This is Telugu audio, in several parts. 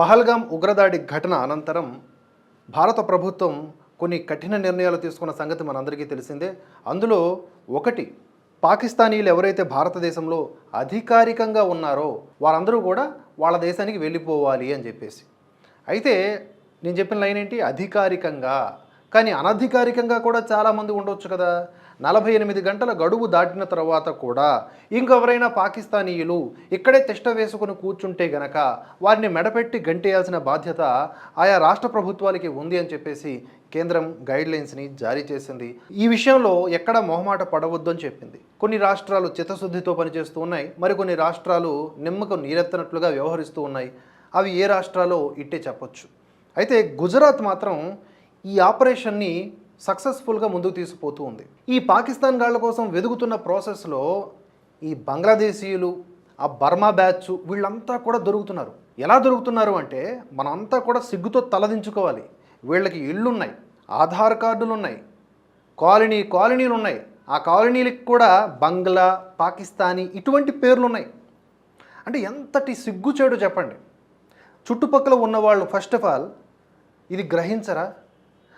పహల్గాం ఉగ్రదాడి ఘటన అనంతరం భారత ప్రభుత్వం కొన్ని కఠిన నిర్ణయాలు తీసుకున్న సంగతి మనందరికీ తెలిసిందే. అందులో ఒకటి పాకిస్తానీలు ఎవరైతే భారతదేశంలో అధికారికంగా ఉన్నారో వారందరూ కూడా వాళ్ళ దేశానికి వెళ్ళిపోవాలి అని చెప్పేసి. అయితే నేను చెప్పిన లైన్ ఏంటి? అధికారికంగా. కానీ అనధికారికంగా కూడా చాలామంది ఉండొచ్చు కదా. నలభై ఎనిమిది గంటల గడువు దాటిన తర్వాత కూడా ఇంకెవరైనా పాకిస్తానీయులు ఇక్కడే తిష్ట వేసుకుని కూర్చుంటే గనక వారిని మెడపెట్టి గంటేయాల్సిన బాధ్యత ఆయా రాష్ట్ర ప్రభుత్వాలకి ఉంది అని చెప్పేసి కేంద్రం గైడ్లైన్స్ని జారీ చేసింది. ఈ విషయంలో ఎక్కడ మొహమాట పడవద్దు అని చెప్పింది. కొన్ని రాష్ట్రాలు చిత్తశుద్ధితో పనిచేస్తూ ఉన్నాయి. మరికొన్ని రాష్ట్రాలు నిమ్మకు నీరెత్తనట్లుగా వ్యవహరిస్తూ ఉన్నాయి. అవి ఏ రాష్ట్రాలో ఇట్టే చెప్పొచ్చు. అయితే గుజరాత్ మాత్రం ఈ ఆపరేషన్ని సక్సెస్ఫుల్గా ముందుకు తీసుకుపోతూ ఉంది. ఈ పాకిస్తాన్ గాళ్ళ కోసం వెదుగుతున్న ప్రాసెస్లో ఈ బంగ్లాదేశీయులు ఆ బర్మా బ్యాచ్ వీళ్ళంతా కూడా దొరుకుతున్నారు. ఎలా దొరుకుతున్నారు అంటే మనంతా కూడా సిగ్గుతో తలదించుకోవాలి. వీళ్ళకి ఇళ్ళున్నాయి ఆధార్ కార్డులు ఉన్నాయి కాలనీ కాలనీలు ఉన్నాయి ఆ కాలనీలకు కూడా బంగ్లా పాకిస్తానీ ఇటువంటి పేర్లు ఉన్నాయి అంటే ఎంతటి సిగ్గుచేడు చెప్పండి. చుట్టుపక్కల ఉన్నవాళ్ళు ఫస్ట్ ఆఫ్ ఆల్ ఇది గ్రహించరా?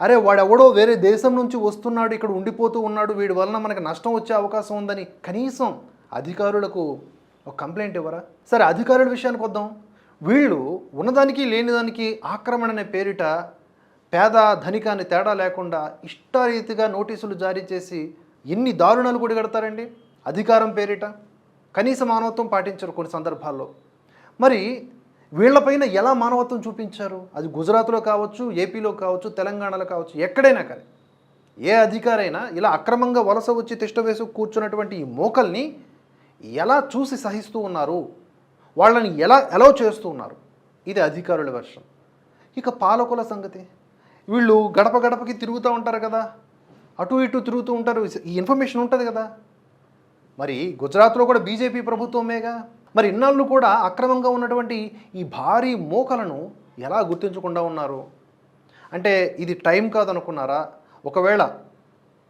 అరే వాడెవడో వేరే దేశం నుంచి వస్తున్నాడు ఇక్కడ ఉండిపోతూ ఉన్నాడు వీడి వలన మనకు నష్టం వచ్చే అవకాశం ఉందని కనీసం అధికారులకు ఒక కంప్లైంట్ ఇవ్వరా? సరే అధికారుల విషయానికి వద్దాం. వీళ్ళు ఉన్నదానికి లేనిదానికి ఆక్రమణ అనే పేరిట పేద ధనికాన్ని తేడా లేకుండా ఇష్టారీతిగా నోటీసులు జారీ చేసి ఎన్ని దారుణాలు కూడా కడతారండి? అధికారం పేరిట కనీస మానవత్వం పాటించరు కొన్ని సందర్భాల్లో. మరి వీళ్ళపైన ఎలా మానవత్వం చూపించారు? అది గుజరాత్లో కావచ్చు ఏపీలో కావచ్చు తెలంగాణలో కావచ్చు ఎక్కడైనా కానీ ఏ అధికారైనా ఇలా అక్రమంగా వలస వచ్చి తిష్ట వేసి కూర్చున్నటువంటి ఈ మోకల్ని ఎలా చూసి సహిస్తూ ఉన్నారు? వాళ్ళని ఎలా ఎలా చేస్తూ ఉన్నారు? ఇది అధికారుల వర్షం. ఇక పాలకుల సంగతి. వీళ్ళు గడప గడపకి తిరుగుతూ ఉంటారు కదా. అటు ఇటు తిరుగుతూ ఉంటారు. ఈ ఇన్ఫర్మేషన్ ఉంటుంది కదా. మరి గుజరాత్లో కూడా బీజేపీ ప్రభుత్వమేగా? మరి ఇన్నాళ్ళు కూడా అక్రమంగా ఉన్నటువంటి ఈ భారీ మోకలను ఎలా గుర్తించకుండా ఉన్నారు? అంటే ఇది టైం కాదనుకున్నారా? ఒకవేళ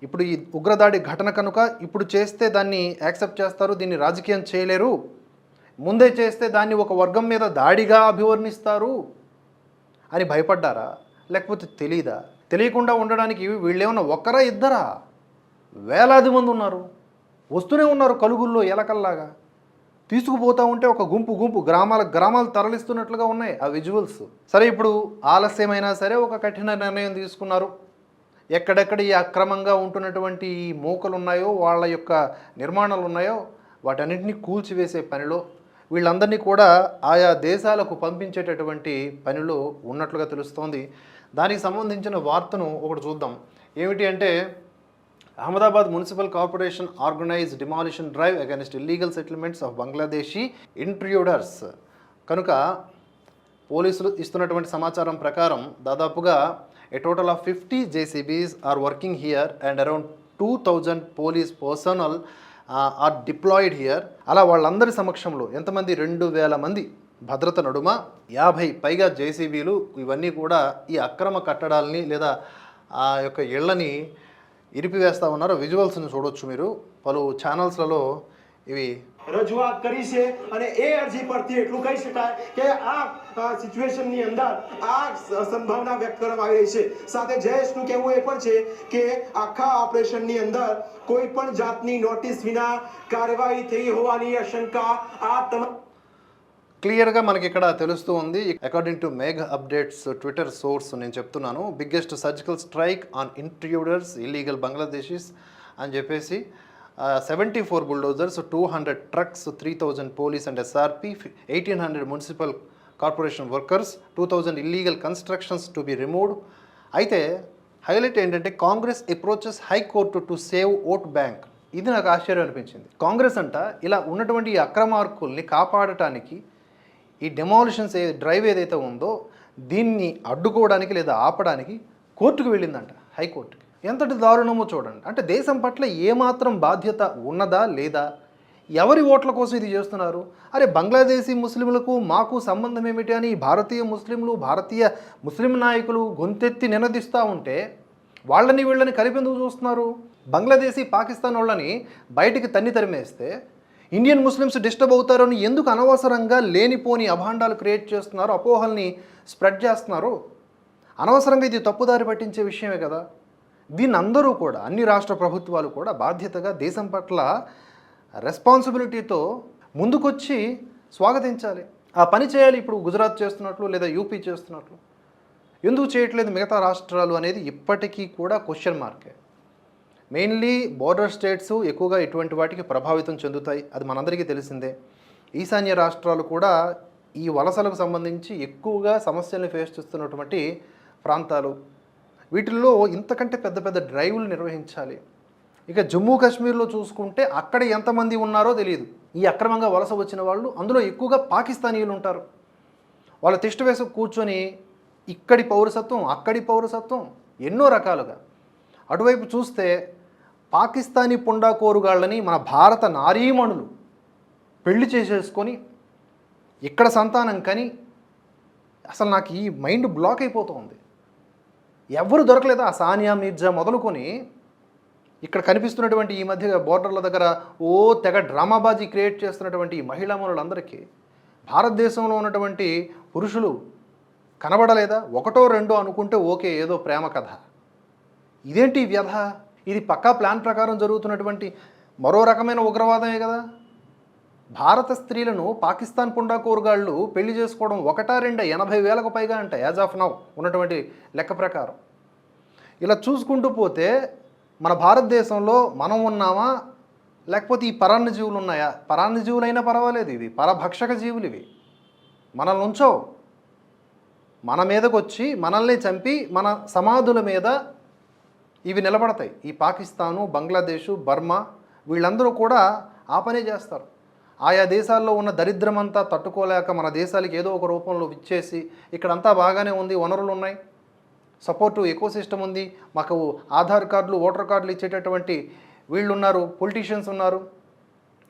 ఇప్పుడు ఈ ఉగ్రదాడి ఘటన కనుక ఇప్పుడు చేస్తే దాన్ని యాక్సెప్ట్ చేస్తారు దీన్ని రాజకీయం చేయలేరు. ముందే చేస్తే దాన్ని ఒక వర్గం మీద దాడిగా అభివర్ణిస్తారు అని భయపడ్డారా? లేకపోతే తెలీదా? తెలియకుండా ఉండడానికి వీళ్ళేమన్నా ఒక్కరా ఇద్దరా? వేలాది మంది ఉన్నారు. వస్తూనే ఉన్నారు కలుగుల్లో ఎలకల్లాగా తీసుకుపోతూ ఉంటే ఒక గుంపు గుంపు గ్రామాల గ్రామాలు తరలిస్తున్నట్లుగా ఉన్నాయి ఆ విజువల్స్. సరే ఇప్పుడు ఆలస్యమైనా సరే ఒక కఠిన నిర్ణయం తీసుకున్నారు. ఎక్కడెక్కడ ఈ అక్రమంగా ఉంటున్నటువంటి ఈ మూకలు ఉన్నాయో వాళ్ళ యొక్క నిర్మాణాలు ఉన్నాయో వాటన్నిటిని కూల్చివేసే పనిలో వీళ్ళందరినీ కూడా ఆయా దేశాలకు పంపించేటటువంటి పనిలో ఉన్నట్లుగా తెలుస్తోంది. దానికి సంబంధించిన వార్తను ఒకటి చూద్దాం. ఏమిటి అంటే Ahmedabad municipal corporation organise demolition drive against illegal settlements of Bangladeshi intruders కనుక పోలీసులు ఇస్తున్నటువంటి సమాచారం ప్రకారం దాదాపుగా a total of fifty JCBs are working here and around two thousand police personnel are deployed here అలా వాళ్ళందరి సమక్షంలో ఎంతమంది? రెండు వేల మంది. భద్రత నడుమ యాభై పైగా జేసీబీలు ఇవన్నీ కూడా ఈ అక్రమ కట్టడాలని లేదా ఆ యొక్క ఇళ్ళని ఇరిపివేస్తా ఉన్నారు విజువల్స్ని చూడొచ్చు మీరు పలు ఛానల్స్లలో ఇవి રજૂઆત કરી છે અને એ અરજી પરથી એટલું કહી શકાય કે આ સિચ્યુએશનની અંદર આ સ- સંભાવના વ્યક્ત કરવામાં આવી રહી છે સાથે જયેશનું કહેવું એ પણ છે કે આખા ઓપરેશનની અંદર કોઈ પણ જાતની નોટિસ વિના કાર્યવાહી થઈ હોવાની આશંકા આ તમામ క్లియర్గా మనకి ఇక్కడ తెలుస్తూ ఉంది. According to Megh updates Twitter source నేను చెప్తున్నాను biggest surgical strike on intruders illegal Bangladeshis అని చెప్పేసి seventy four bulldozers two hundred trucks three thousand police and SRP eighteen hundred municipal corporation workers two thousand illegal constructions to be removed అయితే హైలైట్ ఏంటంటే Congress approaches high court to save vote bank ఇది నాకు ఆశ్చర్యం అనిపించింది. కాంగ్రెస్ అంట ఇలా ఉన్నటువంటి ఈ అక్రమార్కుల్ని కాపాడటానికి ఈ డెమాలిషన్స్ ఏ డ్రైవ్ ఏదైతే ఉందో దీన్ని అడ్డుకోవడానికి లేదా ఆపడానికి కోర్టుకు వెళ్ళిందంట హైకోర్టుకి ఎంతటి దారుణమో చూడండి. అంటే దేశం పట్ల ఏమాత్రం బాధ్యత ఉన్నదా లేదా? ఎవరి ఓట్ల కోసం ఇది చేస్తున్నారు? అరే బంగ్లాదేశీ ముస్లింలకు మాకు సంబంధం ఏమిటి అని భారతీయ ముస్లింలు భారతీయ ముస్లిం నాయకులు గొంతెత్తి నినదిస్తూ ఉంటే వాళ్ళని వీళ్ళని కలిపేందుకు చూస్తున్నారు? బంగ్లాదేశీ పాకిస్తాన్ వాళ్ళని బయటికి తన్ని తరిమేస్తే ఇండియన్ ముస్లిమ్స్ డిస్టర్బ్ అవుతారని ఎందుకు అనవసరంగా లేనిపోని అభాండాలు క్రియేట్ చేస్తున్నారు అపోహల్ని స్ప్రెడ్ చేస్తున్నారు? అనవసరంగా ఇది తప్పుదారి పట్టించే విషయమే కదా. దీన్ని అందరూ కూడా అన్ని రాష్ట్ర ప్రభుత్వాలు కూడా బాధ్యతగా దేశం పట్ల రెస్పాన్సిబిలిటీతో ముందుకొచ్చి స్వాగతించాలి. ఆ పని చేయాలి ఇప్పుడు గుజరాత్ చేస్తున్నట్లు లేదా యూపీ చేస్తున్నట్లు. ఎందుకు చేయట్లేదు మిగతా రాష్ట్రాలు అనేది ఇప్పటికీ కూడా క్వశ్చన్ మార్కే మెయిన్లీ బోర్డర్ స్టేట్స్ ఎక్కువగా ఇటువంటి వాటికి ప్రభావితం చెందుతాయి. అది మనందరికీ తెలిసిందే. ఈశాన్య రాష్ట్రాలు కూడా ఈ వలసలకు సంబంధించి ఎక్కువగా సమస్యల్ని ఫేస్ చేస్తున్నటువంటి ప్రాంతాలు. వీటిల్లో ఇంతకంటే పెద్ద పెద్ద డ్రైవ్లు నిర్వహించాలి. ఇక జమ్మూ కాశ్మీర్లో చూసుకుంటే అక్కడ ఎంతమంది ఉన్నారో తెలియదు. ఈ అక్రమంగా వలస వచ్చిన వాళ్ళు అందులో ఎక్కువగా పాకిస్తానీయులు ఉంటారు. వాళ్ళ తిష్ట కూర్చొని ఇక్కడి పౌరసత్వం అక్కడి పౌరసత్వం ఎన్నో రకాలుగా. అటువైపు చూస్తే పాకిస్తానీ పుండాకోరుగాళ్ళని మన భారత నారీమణులు పెళ్ళి చేసేసుకొని ఇక్కడ సంతానం కని అసలు నాకు ఈ మైండ్ బ్లాక్ అయిపోతుంది. ఎవరు దొరకలేదు ఆ సానియా మీర్జా మొదలుకొని ఇక్కడ కనిపిస్తున్నటువంటి ఈ మధ్య బోర్డర్ల దగ్గర ఓ తెగ డ్రామాబాజీ క్రియేట్ చేస్తున్నటువంటి ఈ మహిళామణులందరికీ భారతదేశంలో ఉన్నటువంటి పురుషులు కనబడలేదా? ఒకటో రెండో అనుకుంటే ఓకే ఏదో ప్రేమ కథ. ఇదేంటి వ్యధ? ఇది పక్కా ప్లాన్ ప్రకారం జరుగుతున్నటువంటి మరో రకమైన ఉగ్రవాదమే కదా. భారత స్త్రీలను పాకిస్తాన్ పుండాకోరుగాళ్ళు పెళ్ళి చేసుకోవడం ఒకటా రెండా ఎనభై వేలకు పైగా అంట యాజ్ ఆఫ్ నౌ ఉన్నటువంటి లెక్క ప్రకారం. ఇలా చూసుకుంటూ పోతే మన భారతదేశంలో మనం ఉన్నామా? లేకపోతే ఈ పరాన్న జీవులు ఉన్నాయా? పరాన్న జీవులైనా పర్వాలేదు ఇవి పరభక్షక జీవులు ఇవి. మనల్ని ఉంచో మన మీదకి వచ్చి మనల్ని చంపి మన సమాధుల మీద ఇవి నిలబడతాయి. ఈ పాకిస్తాను బంగ్లాదేశు బర్మా వీళ్ళందరూ కూడా ఆ పనే చేస్తారు. ఆయా దేశాల్లో ఉన్న దరిద్రమంతా తట్టుకోలేక మన దేశాలకి ఏదో ఒక రూపంలో విచ్చేసి ఇక్కడంతా బాగానే ఉంది వనరులు ఉన్నాయి. సపోర్టు ఎకో సిస్టమ్ ఉంది. మాకు ఆధార్ కార్డులు ఓటర్ కార్డులు ఇచ్చేటటువంటి వీళ్ళు ఉన్నారు పొలిటీషియన్స్ ఉన్నారు.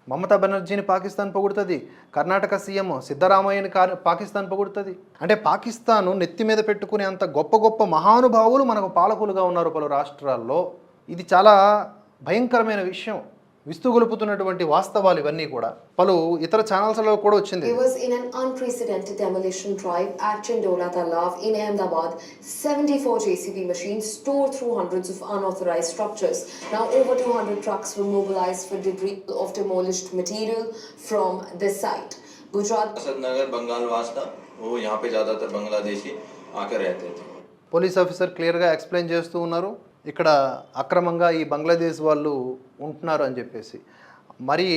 మమతా బెనర్జీని పాకిస్తాన్ పొగుడుతుంది. కర్ణాటక సీఎం సిద్ధరామయ్యని కా- పాకిస్తాన్ పొగుడుతుంది. అంటే పాకిస్తాను నెత్తి మీద పెట్టుకునే అంత గొప్ప గొప్ప మహానుభావులు మనకు పాలకులుగా ఉన్నారు పలు రాష్ట్రాల్లో. ఇది చాలా భయంకరమైన విషయం. విస్తుగొలుపుతున్నటువంటి వాస్తవాలు ఇవన్నీ కూడా పలు ఇతర ఛానల్స్లో కూడా వచ్చింది It was in an unprecedented demolition drive at Chindola Talav in Ahmedabad. 74 JCB machines tore through hundreds of unauthorized structures. Now, over 200 trucks were mobilized for debris of demolished material from this site. Gujarat असदनगर Bengal वास था वो यहाँ पे ज़्यादातर बांग्लादेशी आकर रहते थे పోలీస్ ఆఫీసర్ క్లియర్గా ఎక్స్ప్లెయిన్ చేస్తూ ఉన్నారు ఇక్కడ అక్రమంగా ఈ బంగ్లాదేశ్ వాళ్ళు ఉంటున్నారు అని చెప్పేసి. మరి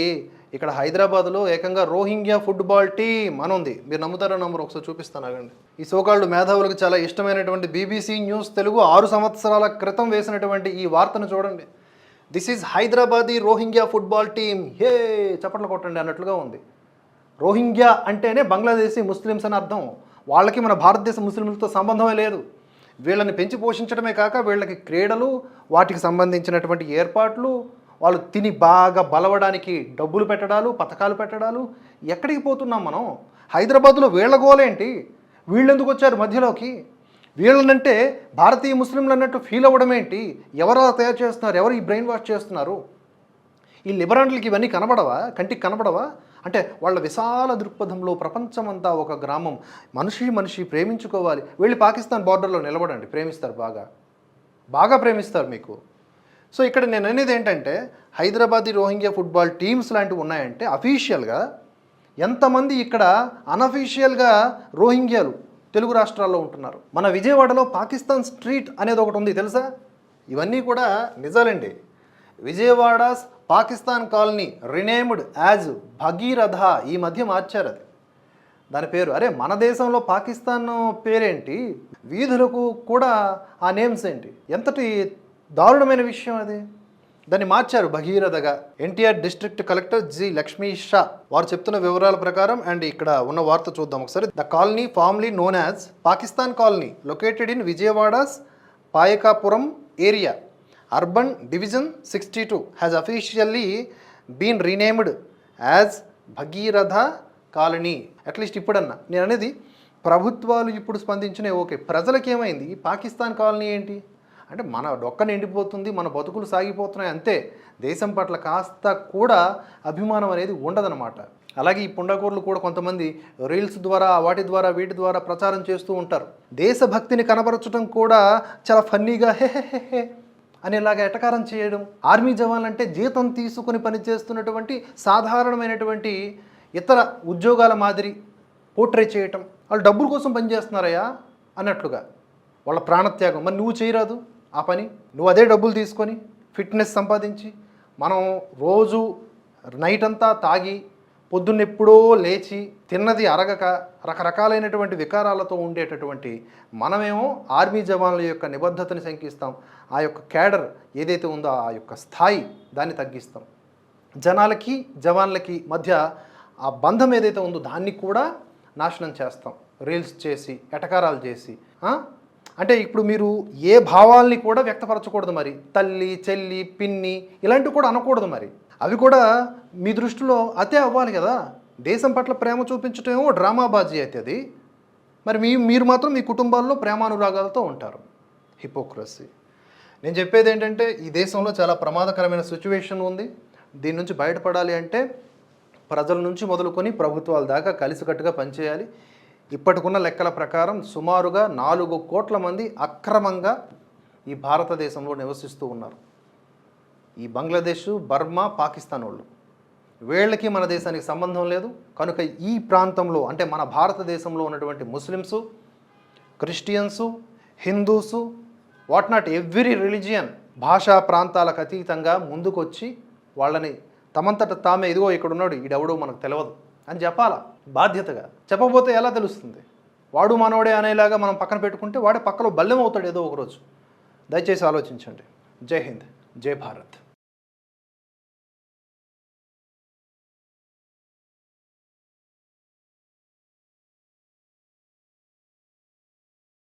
ఇక్కడ హైదరాబాద్లో ఏకంగా రోహింగ్యా ఫుట్బాల్ టీం అని ఉంది. మీరు నమ్ముతారో నమ్మరు? ఒకసారి చూపిస్తాను ఆగండి. ఈ సోకాళ్ళు మేధావులకు చాలా ఇష్టమైనటువంటి బీబీసీ న్యూస్ తెలుగు ఆరు సంవత్సరాల క్రితం వేసినటువంటి ఈ వార్తను చూడండి. This is Hyderabadi Rohingya football team hey చప్పట్లు కొట్టండి అన్నట్లుగా ఉంది. రోహింగ్యా అంటేనే బంగ్లాదేశీ ముస్లిమ్స్ అని అర్థం. వాళ్ళకి మన భారతదేశ ముస్లింలతో సంబంధమే లేదు. వీళ్ళని పెంచి పోషించడమే కాక వీళ్ళకి క్రీడలు వాటికి సంబంధించినటువంటి ఏర్పాట్లు వాళ్ళు తిని బాగా బలవడానికి డబ్బులు పెట్టడాలు పథకాలు పెట్టడాలు. ఎక్కడికి పోతున్నాం మనం? హైదరాబాద్లో వీళ్ళ గోలేంటి వీళ్ళెందుకు వచ్చారు మధ్యలోకి? వీళ్ళనంటే భారతీయ ముస్లింలు అన్నట్టు ఫీల్ అవ్వడం ఏంటి? ఎవరు అలా తయారు చేస్తున్నారు? ఎవరు ఈ బ్రెయిన్ వాష్ చేస్తున్నారు? ఈ లిబరాండ్లకి ఇవన్నీ కనబడవా? కంటికి కనబడవా? అంటే వాళ్ళ విశాల దృక్పథంలో ప్రపంచమంతా ఒక గ్రామం. మనిషి మనిషి ప్రేమించుకోవాలి. వెళ్ళి పాకిస్తాన్ బార్డర్లో నిలబడండి. ప్రేమిస్తారు బాగా. బాగా ప్రేమిస్తారు మీకు. సో ఇక్కడ నేను అనేది ఏంటంటే హైదరాబాదీ రోహింగ్యా ఫుట్బాల్ టీమ్స్ లాంటివి ఉన్నాయంటే అఫీషియల్గా ఎంతమంది ఇక్కడ అనఫీషియల్గా రోహింగ్యాలు తెలుగు రాష్ట్రాల్లో ఉంటున్నారు. మన విజయవాడలో పాకిస్తాన్ స్ట్రీట్ అనేది ఒకటి ఉంది తెలుసా? ఇవన్నీ కూడా నిజాలండి. Vijayawada Pakistan colony renamed as Bhagiratha ఈ మధ్య మార్చారు అది. దాని పేరు అరే మన దేశంలో పాకిస్తాన్ పేరేంటి? వీధులకు కూడా ఆ నేమ్స్ ఏంటి? ఎంతటి దారుణమైన విషయం అది. దాన్ని మార్చారు భగీరథగా. NTR district collector G Lakshmi Shah వారు చెప్తున్న వివరాల ప్రకారం అండ్ ఇక్కడ ఉన్న వార్త చూద్దాం ఒకసారి. The colony formerly known as Pakistan colony located in విజయవాడస్ Payakapuram area. Urban division sixty two has officially been renamed as Bhagiratha colony. At least ఇప్పుడన్నా. నేను అనేది ప్రభుత్వాలు ఇప్పుడు స్పందించినవి. ఓకే ప్రజలకి ఏమైంది? ఈ పాకిస్తాన్ కాలనీ ఏంటి? అంటే మన డొక్క నిండిపోతుంది మన బతుకులు సాగిపోతున్నాయి అంతే. దేశం పట్ల కాస్త కూడా అభిమానం అనేది ఉండదన్నమాట. అలాగే ఈ పుండకూరులు కూడా కొంతమంది రీల్స్ ద్వారా వాటి ద్వారా వీటి ద్వారా ప్రచారం చేస్తూ ఉంటారు. దేశభక్తిని కనబరచడం కూడా చాలా ఫన్నీగా హే హే హే అనేలాగా ఎటకారం చేయడం ఆర్మీ జవాన్లంటే జీతం తీసుకుని పనిచేస్తున్నటువంటి సాధారణమైనటువంటి ఇతర ఉద్యోగాల మాదిరి పోట్రే చేయటం వాళ్ళు డబ్బుల కోసం పనిచేస్తున్నారయ్యా అన్నట్లుగా వాళ్ళ ప్రాణత్యాగం. మరి నువ్వు చేయరాదు ఆ పని. నువ్వు అదే డబ్బులు తీసుకొని ఫిట్నెస్ సంపాదించి మనం రోజు నైట్ అంతా తాగి పొద్దున్నెప్పుడో లేచి తిన్నది అరగక రకరకాలైనటువంటి వికారాలతో ఉండేటటువంటి మనమేమో ఆర్మీ జవాన్ల యొక్క నిబద్ధతని శంకిస్తాం. ఆ యొక్క క్యాడర్ ఏదైతే ఉందో ఆ యొక్క స్థాయి దాన్ని తగ్గిస్తాం. జనాలకి జవాన్లకి మధ్య ఆ బంధం ఏదైతే ఉందో దాన్ని కూడా నాశనం చేస్తాం. రీల్స్ చేసి ఎటకారాలు చేసి అంటే ఇప్పుడు మీరు ఏ భావాల్ని కూడా వ్యక్తపరచకూడదు మరి. తల్లి చెల్లి పిన్ని ఇలాంటివి కూడా అనకూడదు మరి. అవి కూడా మీ దృష్టిలో అతే అవ్వాలి కదా? దేశం పట్ల ప్రేమ చూపించటం ఏమో డ్రామాబాజీ అయితే అది. మరి మీ మీరు మాత్రం మీ కుటుంబాల్లో ప్రేమానురాగాలతో ఉంటారు. హిపోక్రసీ. నేను చెప్పేది ఏంటంటే ఈ దేశంలో చాలా ప్రమాదకరమైన సిచ్యువేషన్ ఉంది. దీని నుంచి బయటపడాలి అంటే ప్రజల నుంచి మొదలుకొని ప్రభుత్వాల దాకా కలిసికట్టుగా పనిచేయాలి. ఇప్పటికున్న లెక్కల ప్రకారం సుమారుగా నాలుగు కోట్ల మంది అక్రమంగా ఈ భారతదేశంలో నివసిస్తూ ఉన్నారు. ఈ బంగ్లాదేశ్ బర్మా పాకిస్తాన్ వాళ్ళు వీళ్ళకి మన దేశానికి సంబంధం లేదు. కనుక ఈ ప్రాంతంలో అంటే మన భారతదేశంలో ఉన్నటువంటి Muslims Christians Hindus what not every religion భాషా ప్రాంతాలకు అతీతంగా ముందుకొచ్చి వాళ్ళని తమంతట తామే ఇదిగో ఇక్కడ ఉన్నాడు ఈడెవడో మనకు తెలియదు అని చెప్పాలా బాధ్యతగా. చెప్పబోతే ఎలా తెలుస్తుంది? వాడు మనోడే అనేలాగా మనం పక్కన పెట్టుకుంటే వాడే పక్కలో బల్యం అవుతాడు ఏదో ఒకరోజు దయచేసి ఆలోచించండి. జై హింద్ జై భారత్.